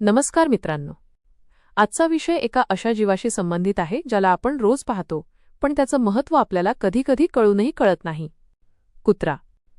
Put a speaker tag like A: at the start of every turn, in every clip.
A: नमस्कार मित्रांनो. आजचा विषय एका अशा जीवाशी संबंधित आहे ज्याला आपण रोज पाहतो पण त्याचं महत्त्व आपल्याला कधीकधी कळूनही कळत नाही. कुत्रा.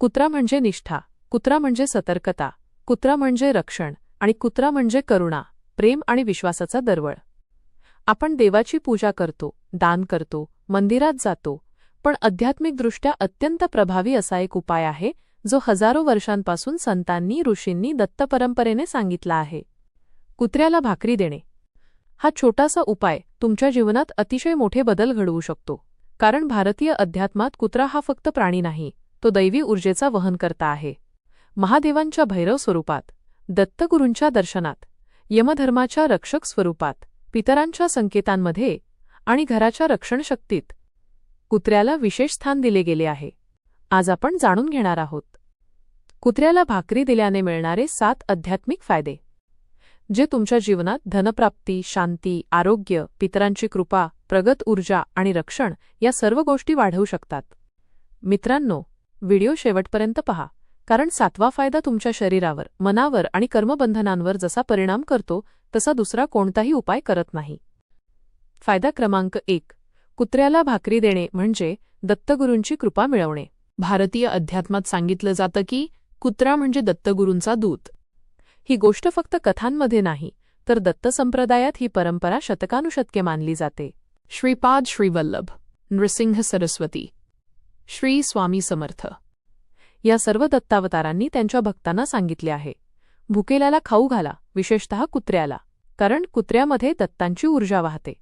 A: कुत्रा म्हणजे निष्ठा कुत्रा म्हणजे सतर्कता कुत्रा म्हणजे रक्षण आणि कुत्रा म्हणजे करुणा प्रेम आणि विश्वासाचा दरवळ. आपण देवाची पूजा करतो दान करतो मंदिरात जातो पण आध्यात्मिकदृष्ट्या अत्यंत प्रभावी असा एक उपाय आहे जो हजारो वर्षांपासून संतांनी ऋषींनी दत्तपरंपरेने सांगितला आहे. कुत्र्याला भाकरी देणे. हा छोटासा उपाय तुमच्या जीवनात अतिशय मोठे बदल घडवू शकतो. कारण भारतीय अध्यात्मात कुत्रा हा फक्त प्राणी नाही तो दैवी ऊर्जेचा वहन करता आहे. महादेवांच्या भैरव स्वरूपात दत्तगुरूंच्या दर्शनात यमधर्माच्या रक्षक स्वरूपात पितरांच्या संकेतांमध्ये आणि घराच्या रक्षणशक्तीत कुत्र्याला विशेष स्थान दिले गेले आहे. आज आपण जाणून घेणार आहोत. कुत्र्याला भाकरी दिल्याने मिळणारे सात आध्यात्मिक फायदे. जे तुमच्या जीवनात धनप्राप्ती शांती आरोग्य पितरांची कृपा प्रगत ऊर्जा आणि रक्षण या सर्व गोष्टी वाढवू शकतात. मित्रांनो व्हिडिओ शेवटपर्यंत पहा कारण सातवा फायदा तुमच्या शरीरावर मनावर आणि कर्मबंधनांवर जसा परिणाम करतो तसा दुसरा कोणताही उपाय करत नाही. फायदा क्रमांक एक कुत्र्याला भाकरी देणे म्हणजे दत्तगुरूंची कृपा मिळवणे. भारतीय अध्यात्मात सांगितलं जातं की कुत्रा म्हणजे दत्तगुरूंचा दूत. ही गोष्ट फक्त कथांमध्ये नाही तर दत्त संप्रदायात ही परंपरा शतकानुशतके मानली जाते. श्रीपाद श्रीवल्लभ नृसिंह सरस्वती श्री स्वामी समर्थ. या सर्व दत्तावतारांनी त्यांच्या भक्तांना सांगितले आहे. भुकेल्याला खाऊ घाला विशेषतः कुत्र्याला कारण कुत्र्यामध्ये दत्तांची ऊर्जा वाहते.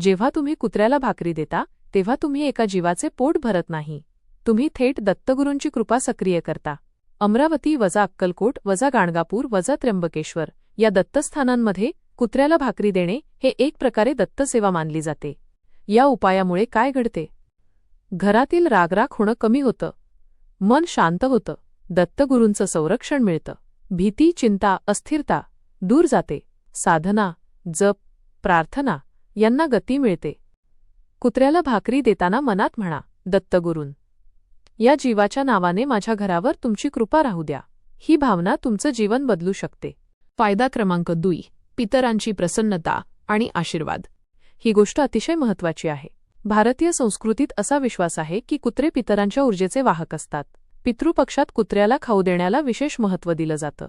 A: जेव्हा तुम्ही कुत्र्याला भाकरी देता तेव्हा तुम्ही एका जीवाचे पोट भरत नाही. तुम्ही थेट दत्तगुरूंची कृपा सक्रिय करता. अमरावती वजा अक्कलकोट वजा गाणगापूर वजा त्र्यंबकेश्वर या दत्तस्थानांमध्ये कुत्र्याला भाकरी देणे हे एक प्रकारे दत्तसेवा मानली जाते. या उपायामुळे काय घडते? घरातील रागराग होणं कमी होतं. मन शांत होतं. दत्तगुरूंचं संरक्षण मिळतं. भीती चिंता अस्थिरता दूर जाते. साधना जप प्रार्थना यांना गती मिळते. कुत्र्याला भाकरी देताना मनात म्हणा दत्तगुरून या जीवाच्या नावाने माझ्या घरावर तुमची कृपा राहू द्या. ही भावना तुमचं जीवन बदलू शकते. फायदा क्रमांक दुई. पितरांची प्रसन्नता आणि आशीर्वाद. ही गोष्ट अतिशय महत्वाची आहे. भारतीय संस्कृतीत असा विश्वास आहे की कुत्रे पितरांच्या ऊर्जेचे वाहक असतात. पितृपक्षात कुत्र्याला खाऊ देण्याला विशेष महत्त्व दिलं जातं.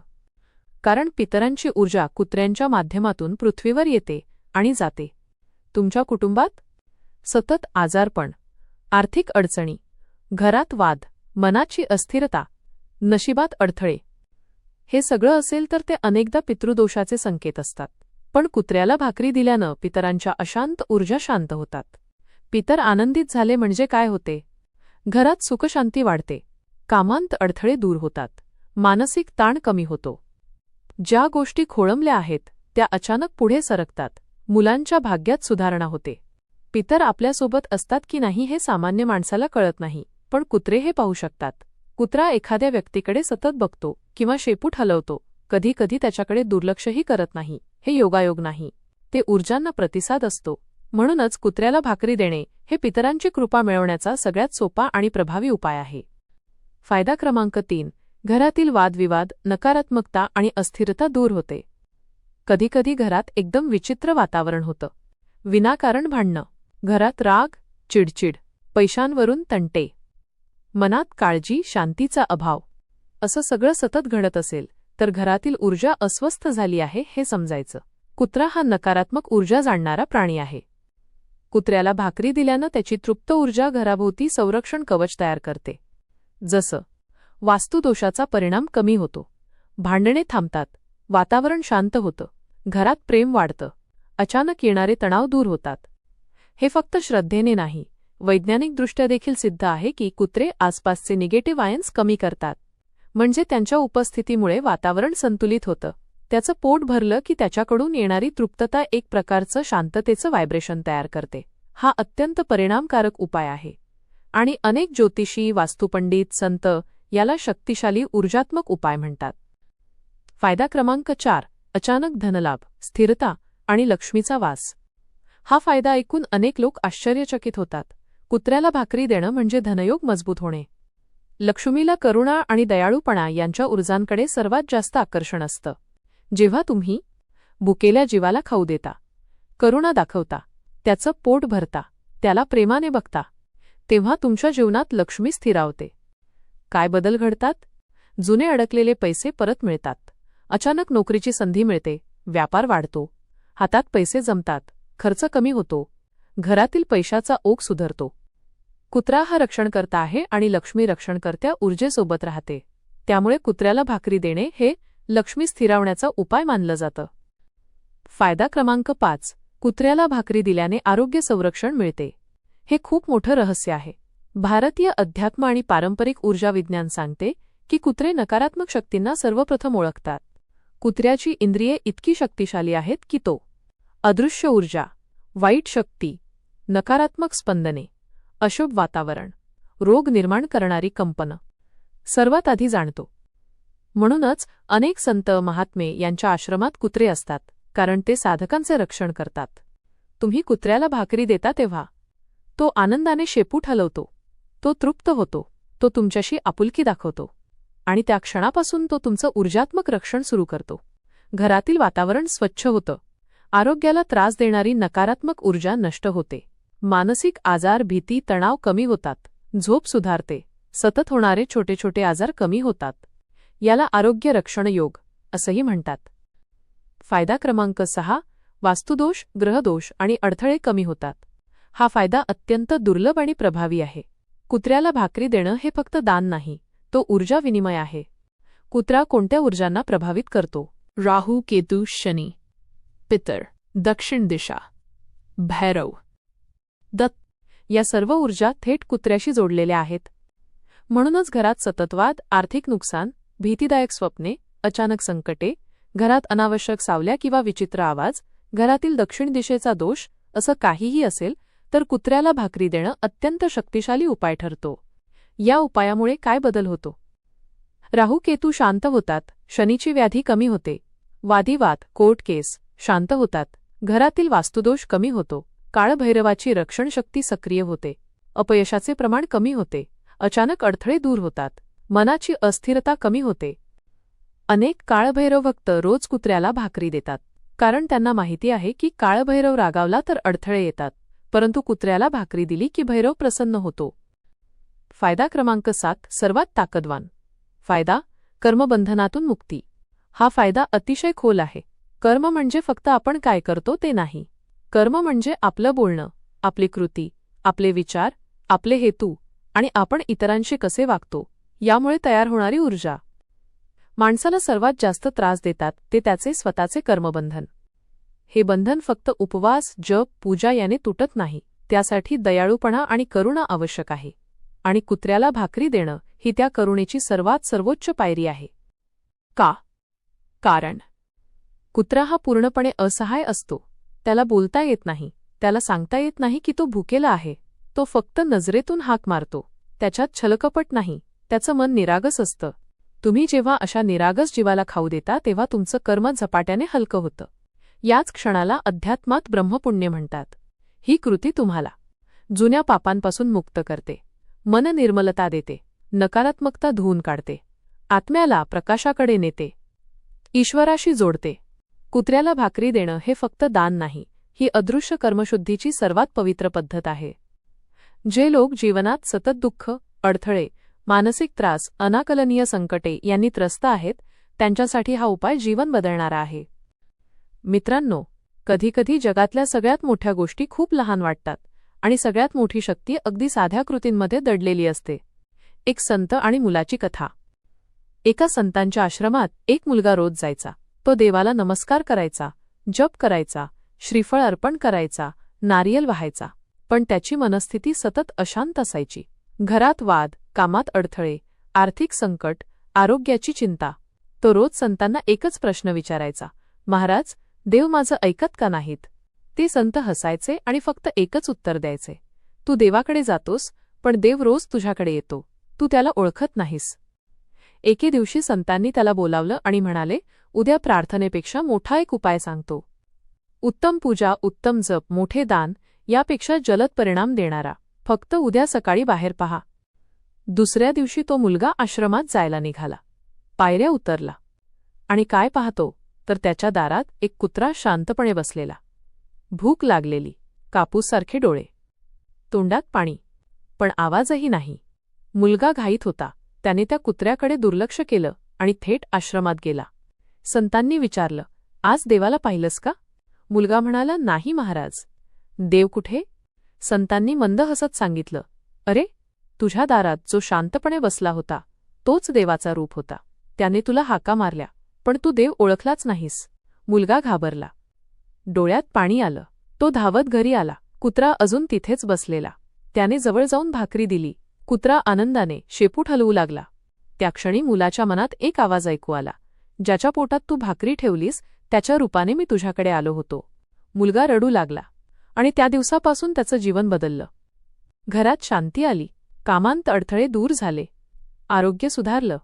A: कारण पितरांची ऊर्जा कुत्र्यांच्या माध्यमातून पृथ्वीवर येते आणि जाते. तुमच्या कुटुंबात सतत आजारपण आर्थिक अडचणी घरात वाद मनाची अस्थिरता नशिबात अडथळे. हे सगळं असेल तर ते अनेकदा पितृदोषाचे संकेत असतात. पण कुत्र्याला भाकरी दिल्यानं पितरांच्या अशांत ऊर्जा शांत होतात. पितर आनंदित झाले म्हणजे काय होते? घरात सुखशांती वाढते. कामांत अडथळे दूर होतात. मानसिक ताण कमी होतो. ज्या गोष्टी खोळंबल्या आहेत त्या अचानक पुढे सरकतात. मुलांच्या भाग्यात सुधारणा होते. पितर आपल्यासोबत असतात की नाही हे सामान्य माणसाला कळत नाही. पण कुत्रे हे पाहू शकतात. कुत्रा एखाद्या व्यक्तीकडे सतत बघतो किंवा शेपूट हलवतो. कधी कधी त्याच्याकडे दुर्लक्षही करत नाही. हे योगायोग नाही. ते ऊर्जांना प्रतिसाद असतो. म्हणूनच कुत्र्याला भाकरी देणे हे पितरांची कृपा मिळवण्याचा सगळ्यात सोपा आणि प्रभावी उपाय आहे. फायदा क्रमांक तीन. घरातील वादविवाद नकारात्मकता आणि अस्थिरता दूर होते. कधीकधी घरात एकदम विचित्र वातावरण होतं. विनाकारण भांडणं. घरात राग चिडचिड पैशांवरून तंटे. मनात काळजी शांतीचा अभाव. असं सगळं सतत घडत असेल तर घरातील ऊर्जा अस्वस्थ झाली आहे हे समजायचं. कुत्रा हा नकारात्मक ऊर्जा जाणणारा प्राणी आहे. कुत्र्याला भाकरी दिल्यानं त्याची तृप्त ऊर्जा घराभोवती संरक्षण कवच तयार करते. जसं वास्तुदोषाचा परिणाम कमी होतो. भांडणे थांबतात. वातावरण शांत होतं. घरात प्रेम वाढतं. अचानक येणारे तणाव दूर होतात. हे फक्त श्रद्धेने नाही वैज्ञानिकदृष्ट्या देखील सिद्ध आहे की कुत्रे आसपासचे निगेटिव्ह आयन्स कमी करतात. म्हणजे त्यांच्या उपस्थितीमुळे वातावरण संतुलित होतं. त्याचं पोट भरलं की त्याच्याकडून येणारी तृप्तता एक प्रकारचं शांततेचं व्हायब्रेशन तयार करते. हा अत्यंत परिणामकारक उपाय आहे. आणि अनेक ज्योतिषी वास्तुपंडित संत याला शक्तिशाली ऊर्जात्मक उपाय म्हणतात. फायदा क्रमांक चार अचानक धनलाभ स्थिरता आणि लक्ष्मीचा वास. हा फायदा ऐकून अनेक लोक आश्चर्यचकित होतात. कुत्र्याला भाकरी देणं म्हणजे धनयोग मजबूत होणे. लक्ष्मीला करुणा आणि दयाळूपणा यांच्या ऊर्जांकडे सर्वात जास्त आकर्षण असतं. जेव्हा तुम्ही भुकेल्या जीवाला खाऊ देता करुणा दाखवता त्याचं पोट भरता त्याला प्रेमाने बघता तेव्हा तुमच्या जीवनात लक्ष्मी स्थिरावते. काय बदल घडतात? जुने अडकलेले पैसे परत मिळतात. अचानक नोकरीची संधी मिळते व्यापार वाढतो हातात पैसे जमतात खर्च कमी होतो घरातील पैशाचा ओघ सुधारतो. कुत्रा हा रक्षणकर्ता आहे आणि लक्ष्मी रक्षणकर्त्या ऊर्जेसोबत राहते. त्यामुळे कुत्र्याला भाकरी देणे हे लक्ष्मी स्थिरावण्याचा उपाय मानलं जातं. फायदा क्रमांक पाच. कुत्र्याला भाकरी दिल्याने आरोग्य संरक्षण मिळते. हे खूप मोठं रहस्य आहे. भारतीय अध्यात्म आणि पारंपरिक ऊर्जा विज्ञान सांगते की कुत्रे नकारात्मक शक्तींना सर्वप्रथम ओळखतात. कुत्र्याची इंद्रिये इतकी शक्तिशाली आहेत की तो अदृश्य ऊर्जा वाईट शक्ती नकारात्मक स्पंदने अशुभ वातावरण. रोग निर्माण करणारी कंपनं. सर्वात आधी जाणतो. म्हणूनच अनेक संत महात्मे यांच्या आश्रमात कुत्रे असतात कारण ते साधकांचे रक्षण करतात. तुम्ही कुत्र्याला भाकरी देता तेव्हा. तो आनंदाने शेपूट हलवतो तो तृप्त होतो. तो तुमच्याशी आपुलकी दाखवतो. आणि त्या क्षणापासून तो तुमचं ऊर्जात्मक रक्षण सुरू करतो. घरातील वातावरण स्वच्छ होतं. आरोग्याला त्रास देणारी नकारात्मक ऊर्जा नष्ट होते. मानसिक आजार भीती तणाव कमी होतात. झोप सुधारते. सतत होणारे छोटे छोटे आजार कमी होतात. याला आरोग्य रक्षण योग असंही म्हणतात. फायदा क्रमांक सहा वास्तुदोष ग्रहदोष आणि अडथळे कमी होतात. हा फायदा अत्यंत दुर्लभ आणि प्रभावी आहे. कुत्र्याला भाकरी देणं हे फक्त दान नाही तो ऊर्जा विनिमय आहे. कुत्रा कोणत्या ऊर्जांना प्रभावित करतो? राहू केतू शनी. पितर. दक्षिण दिशा. भैरव. दत्त या सर्व ऊर्जा थेट कुत्र्याशी जोडलेल्या आहेत. म्हणूनच घरात सततवाद आर्थिक नुकसान भीतीदायक स्वप्ने अचानक संकटे घरात अनावश्यक सावल्या किंवा विचित्र आवाज घरातील दक्षिण दिशेचा दोष असं काहीही असेल तर कुत्र्याला भाकरी देणं अत्यंत शक्तिशाली उपाय ठरतो. या उपायामुळे काय बदल होतो? राहू केतू शांत होतात शनीची व्याधी कमी होते. वादीवाद कोर्ट केस शांत होतात. घरातील वास्तुदोष कमी होतो. काळभैरवाची रक्षणशक्ती सक्रिय होते. अपयशाचे प्रमाण कमी होते. अचानक अडथळे दूर होतात. मनाची अस्थिरता कमी होते. अनेक काळभैरव भक्त रोज कुत्र्याला भाकरी देतात. कारण त्यांना माहिती आहे की काळभैरव रागावला तर अडथळे येतात. परंतु कुत्र्याला भाकरी दिली की भैरव प्रसन्न होतो. फायदा क्रमांक सात सर्वात ताकदवान. फायदा कर्मबंधनातून मुक्ती. हा फायदा अतिशय खोल आहे. कर्म म्हणजे फक्त आपण काय करतो ते नाही. कर्म म्हणजे आपलं बोलणं आपली कृती आपले विचार आपले हेतू आणि आपण इतरांशी कसे वागतो यामुळे तयार होणारी ऊर्जा. माणसाला सर्वात जास्त त्रास देतात ते त्याचे स्वतःचे कर्मबंधन. हे बंधन फक्त उपवास जप पूजा याने तुटत नाही त्यासाठी दयाळूपणा आणि करुणा आवश्यक आहे. आणि कुत्र्याला भाकरी देणं ही त्या करुणेची सर्वात सर्वोच्च पायरी आहे. का? कारण. कुत्रा हा पूर्णपणे असहाय असतो. त्याला बोलता येत नाही. त्याला सांगता येत नाही की तो भुकेला आहे. तो फक्त नजरेतून हाक मारतो. त्याच्यात छलकपट नाही. त्याचं मन निरागस असतं. तुम्ही जेव्हा अशा निरागस जीवाला खाऊ देता तेव्हा तुमचं कर्म झपाट्याने हलकं होतं. याच क्षणाला अध्यात्मात ब्रह्मपुण्य म्हणतात. ही कृती तुम्हाला जुन्या पापांपासून मुक्त करते. मन निर्मलता देते. नकारात्मकता धुवून काढते. आत्म्याला प्रकाशाकडे नेते. ईश्वराशी जोडते. कुत्र्याला भाकरी देणं हे फक्त दान नाही ही अदृश्य कर्मशुद्धीची सर्वात पवित्र पद्धत आहे. जे लोक जीवनात सतत दुःख अडथळे मानसिक त्रास अनाकलनीय संकटे यांनी त्रस्त आहेत त्यांच्यासाठी हा उपाय जीवन बदलणारा आहे. मित्रांनो कधीकधी जगातल्या सगळ्यात मोठ्या गोष्टी खूप लहान वाटतात आणि सगळ्यात मोठी शक्ती अगदी साध्या कृतींमध्ये दडलेली असते. एक संत आणि मुलाची कथा. एका संतांच्या आश्रमात एक मुलगा रोज जायचा. तो देवाला नमस्कार करायचा जप करायचा श्रीफळ अर्पण करायचा नारियल व्हायचा. पण त्याची मनस्थिती सतत अशांत असायची. घरात वाद कामात अडथळे आर्थिक संकट आरोग्याची चिंता. तो रोज संतांना एकच प्रश्न विचारायचा महाराज देव माझं ऐकत का नाहीत? ते संत हसायचे आणि फक्त एकच उत्तर द्यायचे तू देवाकडे जातोस पण देव रोज तुझ्याकडे येतो. तू त्याला ओळखत नाहीस. एके दिवशी संतांनी त्याला बोलावलं आणि म्हणाले उद्या प्रार्थनेपेक्षा मोठा एक उपाय सांगतो. उत्तम पूजा उत्तम जप मोठे दान यापेक्षा जलद परिणाम देणारा. फक्त उद्या सकाळी बाहेर पहा. दुसऱ्या दिवशी तो मुलगा आश्रमात जायला निघाला. पायऱ्या उतरला. आणि काय पाहतो? तर त्याच्या दारात एक कुत्रा शांतपणे बसलेला. भूक लागलेली. कापूससारखे डोळे. तोंडात पाणी. पण आवाजही नाही. मुलगा घाईत होता. त्याने त्या कुत्र्याकडे दुर्लक्ष केलं आणि थेट आश्रमात गेला. संतांनी विचारलं आज देवाला पाहिलंस का? मुलगा म्हणाला नाही महाराज. देव कुठे? संतांनी मंद हसत सांगितलं अरे तुझ्या दारात जो शांतपणे बसला होता तोच देवाचा रूप होता. त्याने तुला हाका मारल्या पण तू देव ओळखलाच नाहीस. मुलगा घाबरला. डोळ्यात पाणी आलं. तो धावत घरी आला. कुत्रा अजून तिथेच बसलेला. त्याने जवळ जाऊन भाकरी दिली. कुत्रा आनंदाने शेपूट हलवू लागला. त्या क्षणी मुलाच्या मनात एक आवाज ऐकू आला. ज्याच्या पोटात तू भाकरी ठेवलीस त्याच्या रूपाने मी तुझ्याकडे आलो होतो. मुलगा रडू लागला आणि त्या दिवसापासून त्याचं जीवन बदललं. घरात शांती आली. कामांत अडथळे दूर झाले. आरोग्य सुधारलं.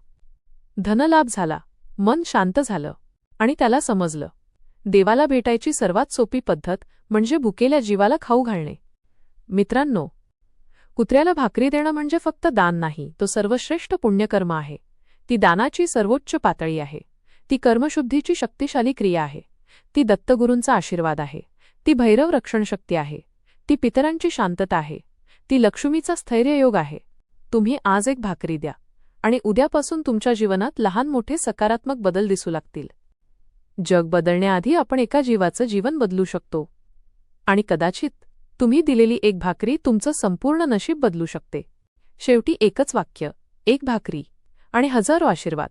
A: धनलाभ झाला. मन शांत झालं. आणि त्याला समजलं. देवाला भेटायची सर्वात सोपी पद्धत म्हणजे भुकेल्या जीवाला खाऊ घालणे. मित्रांनो कुत्र्याला भाकरी देणं म्हणजे फक्त दान नाही तो सर्वश्रेष्ठ पुण्यकर्म आहे. ती दानाची सर्वोच्च पातळी आहे. ती कर्मशुद्धीची शक्तिशाली क्रिया आहे. ती दत्तगुरूंचा आशीर्वाद आहे. ती भैरव रक्षणशक्ती आहे. ती पितरांची शांतता आहे. ती लक्ष्मीचा स्थैर्ययोग आहे. तुम्ही आज एक भाकरी द्या. आणि उद्यापासून तुमच्या जीवनात लहान मोठे सकारात्मक बदल दिसू लागतील. जग बदलण्याआधी आपण एका जीवाचं जीवन बदलू शकतो. आणि कदाचित तुम्ही दिलेली एक भाकरी तुमचं संपूर्ण नशीब बदलू शकते. शेवटी एकच वाक्य एक भाकरी आणि हजारो आशीर्वाद.